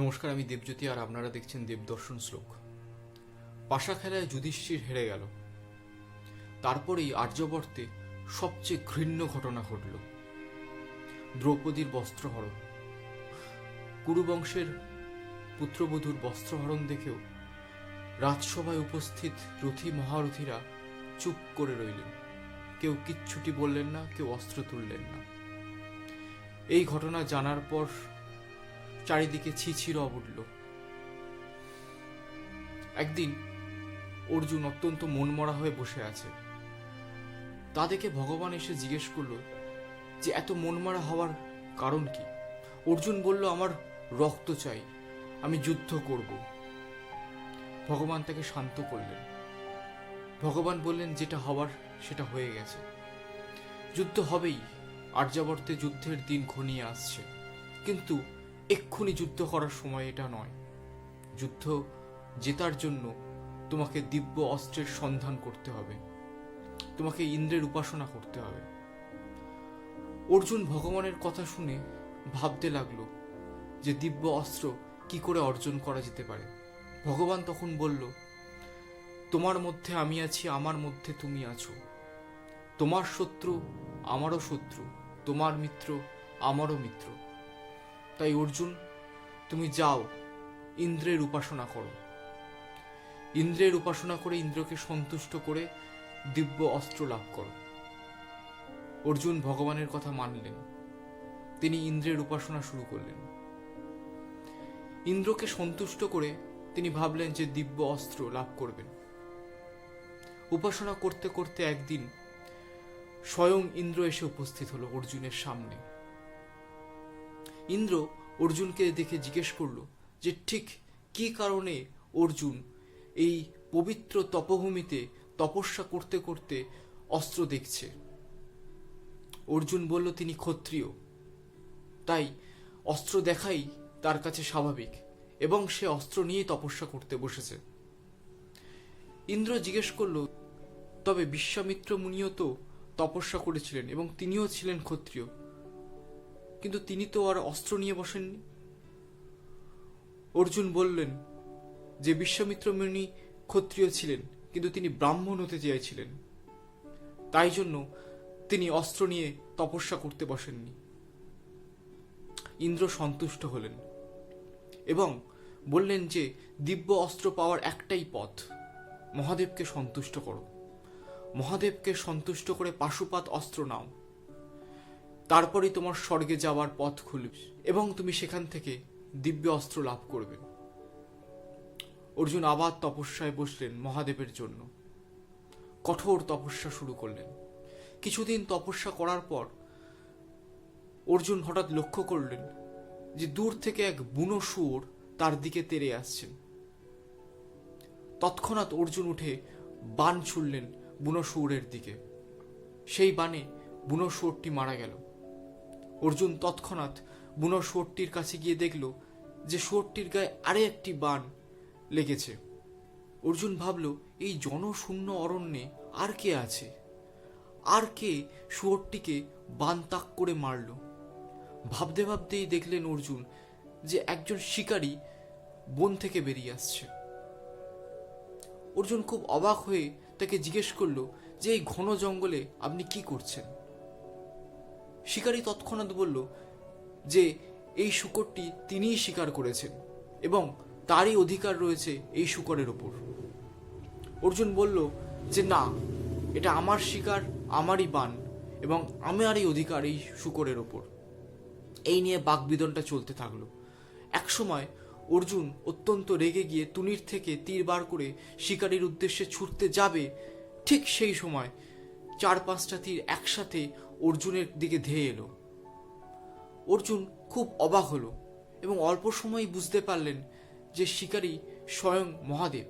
নমস্কার, আমি দেবজ্যোতি আর আপনারা দেখছেন দেবদর্শন শ্লোক। পাশা খেলায় যুধিষ্ঠির হেরে গেল। তারপরেই আর্যবর্তে সবচেয়ে ঘৃণ্য ঘটনা ঘটল। দ্রৌপদীর বস্ত্রহরণ। কুরুবংশের পুত্রবধূর বস্ত্রহরণ দেখেও রাজসভায় উপস্থিত রথী মহারথীরা চুপ করে রইলেন। কেউ কিচ্ছুটি বললেন না, কেউ অস্ত্র তুললেন না। এই ঘটনা জানার পর চারিদিকে ছিছির উঠল একদিন অর্জুন অত্যন্ত মনমরা হয়ে বসে আছে। তা দেখে ভগবান এসে জিজ্ঞেস করল যে, এত মনমরা হওয়ার কারণ কি? অর্জুন বলল, আমার রক্ত চাই, আমি যুদ্ধ করব। ভগবান তাকে শান্ত করলেন। ভগবান বললেন, যেটা হওয়ার সেটা হয়ে গেছে। যুদ্ধ হবেই আর্যাবর্তে যুদ্ধের দিন ঘনিয়ে আসছে। কিন্তু এক্ষুনি যুদ্ধ করার সময় এটা নয়। যুদ্ধ জেতার জন্য তোমাকে দিব্য অস্ত্রের সন্ধান করতে হবে। তোমাকে ইন্দ্রের উপাসনা করতে হবে। অর্জুন ভগবানের কথা শুনে ভাবতে লাগল যে দিব্য অস্ত্র কি করে অর্জন করা যেতে পারে। ভগবান তখন বলল, তোমার মধ্যে আমি আছি, আমার মধ্যে তুমি আছো। তোমার শত্রু আমারও শত্রু, তোমার মিত্র আমারও মিত্র। তাই অর্জুন, তুমি যাও, ইন্দ্রের উপাসনা করো। ইন্দ্রের উপাসনা করে ইন্দ্রকে সন্তুষ্ট করে দিব্য অস্ত্র লাভ করো। অর্জুন ভগবানের কথা মানলেন। তিনি ইন্দ্রের উপাসনা শুরু করলেন। ইন্দ্রকে সন্তুষ্ট করে তিনি ভাবলেন যে দিব্য অস্ত্র লাভ করবেন। উপাসনা করতে করতে একদিন স্বয়ং ইন্দ্র এসে উপস্থিত হলো অর্জুনের সামনে। ইন্দ্র অর্জুনকে দেখে জিজ্ঞেস করল যে, ঠিক কি কারণে অর্জুন এই পবিত্র তপভূমিতে তপস্যা করতে করতে অস্ত্র দেখছে? অর্জুন বলল, তিনি ক্ষত্রিয়। তাই অস্ত্র দেখাই তার কাছে স্বাভাবিক এবং সে অস্ত্র নিয়ে তপস্যা করতে বসেছে। ইন্দ্র জিজ্ঞেস করল, তবে বিশ্বামিত্র মুনিও তো তপস্যা করেছিলেন এবং তিনিও ছিলেন ক্ষত্রিয়। কিন্তু তিনি তো আর অস্ত্র নিয়ে বসেননি। অর্জুন বললেন, যে বিশ্বামিত্র মুনি ক্ষত্রিয় ছিলেন, কিন্তু তিনি ব্রাহ্মণ হতে চেয়েছিলেন। তাই জন্য তিনি অস্ত্র নিয়ে তপস্যা করতে বসেননি। ইন্দ্র সন্তুষ্ট হলেন এবং বললেন যে, দিব্য অস্ত্র পাওয়ার একটাই পথ। মহাদেবকে সন্তুষ্ট করো। মহাদেবকে সন্তুষ্ট করে পাশুপাত অস্ত্র নাও। তারপরেই তোমার স্বর্গে যাওয়ার পথ খুলবে এবং তুমি সেখান থেকে দিব্য অস্ত্র লাভ করবে। অর্জুন আবার তপস্যায় বসলেন মহাদেবের জন্য। কঠোর তপস্যা শুরু করলেন। কিছুদিন তপস্যা করার পর অর্জুন হঠাৎ লক্ষ্য করলেন যে দূর থেকে এক বুনো শুয়োর তার দিকে তেড়ে আসছেন তৎক্ষণাৎ অর্জুন উঠে বান ছুড়লেন বুনো শুয়োরের দিকে। সেই বানে বুনো শুয়োরটি মারা গেল। অর্জুন তৎক্ষণাৎ বুনো শুয়োরটির কাছে গিয়ে দেখল যে শুয়োরটির গায়ে আরে একটি বান লেগেছে। অর্জুন ভাবল, এই জনশূন্য অরণ্যে আর কে আছে? আর কে শুয়োরটিকে বান তাক করে মারল? ভাবতে ভাবতেই দেখলেন অর্জুন যে একজন শিকারী বন থেকে বেরিয়ে আসছে। অর্জুন খুব অবাক হয়ে তাকে জিজ্ঞেস করল যে, এই ঘন জঙ্গলে আপনি কি করছেন? শিকারী তৎক্ষণাৎ বলল যে, এই শুকরটি তিনিই শিকার করেছেন এবং তারই অধিকার রয়েছে এই শুকরের ওপর। অর্জুন বলল যে, না, এটা আমার শিকার, আমারই বান এবং আমারই অধিকার এই শুকরের ওপর। এই নিয়ে বাকবিদনটা চলতে থাকল। একসময় অর্জুন অত্যন্ত রেগে গিয়ে তুনির থেকে তীর বার করে শিকারীর উদ্দেশ্যে ছুটতে যাবে ঠিক সেই সময় চার পাঁচটা তীর একসাথে অর্জুনের দিকে ধেয়ে এলো। অর্জুন খুব অবাক হলো এবং অল্প সময়ই বুঝতে পারলেন যে শিকারী স্বয়ং মহাদেব।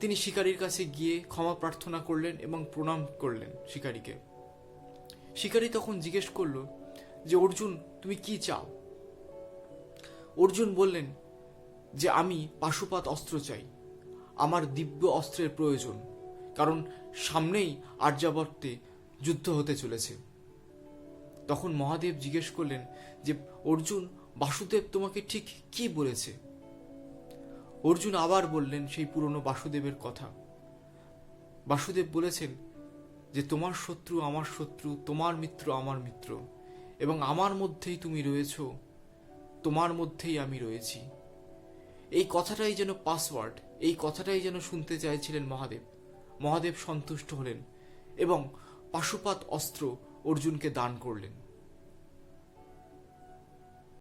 তিনি শিকারীর কাছে গিয়ে ক্ষমা প্রার্থনা করলেন এবং প্রণাম করলেন শিকারীকে। শিকারী তখন জিজ্ঞেস করল যে, অর্জুন, তুমি কি চাও? অর্জুন বললেন যে, আমি পাশুপাত অস্ত্র চাই। আমার দিব্য অস্ত্রের প্রয়োজন। কারণ সামনেই আর্যাবর্তে যুদ্ধ হতে চলেছে। তখন মহাদেব জিজ্ঞেস করলেন যে, অর্জুন, বাসুদেব তোমাকে ঠিক কি বলেছে? অর্জুন আবার বললেন সেই পুরনো বাসুদেবের কথা। বাসুদেব বলেছেন যে, তোমার শত্রু আমার শত্রু, তোমার মিত্র আমার মিত্র, এবং আমার মধ্যেই তুমি রয়েছ, তোমার মধ্যেই আমি রয়েছি। এই কথাটাই যেন পাসওয়ার্ড, এই কথাটাই যেন শুনতে চাইছিলেন মহাদেব। মহাদেব সন্তুষ্ট হলেন এবং পাশুপাত অস্ত্র অর্জুনকে দান করলেন।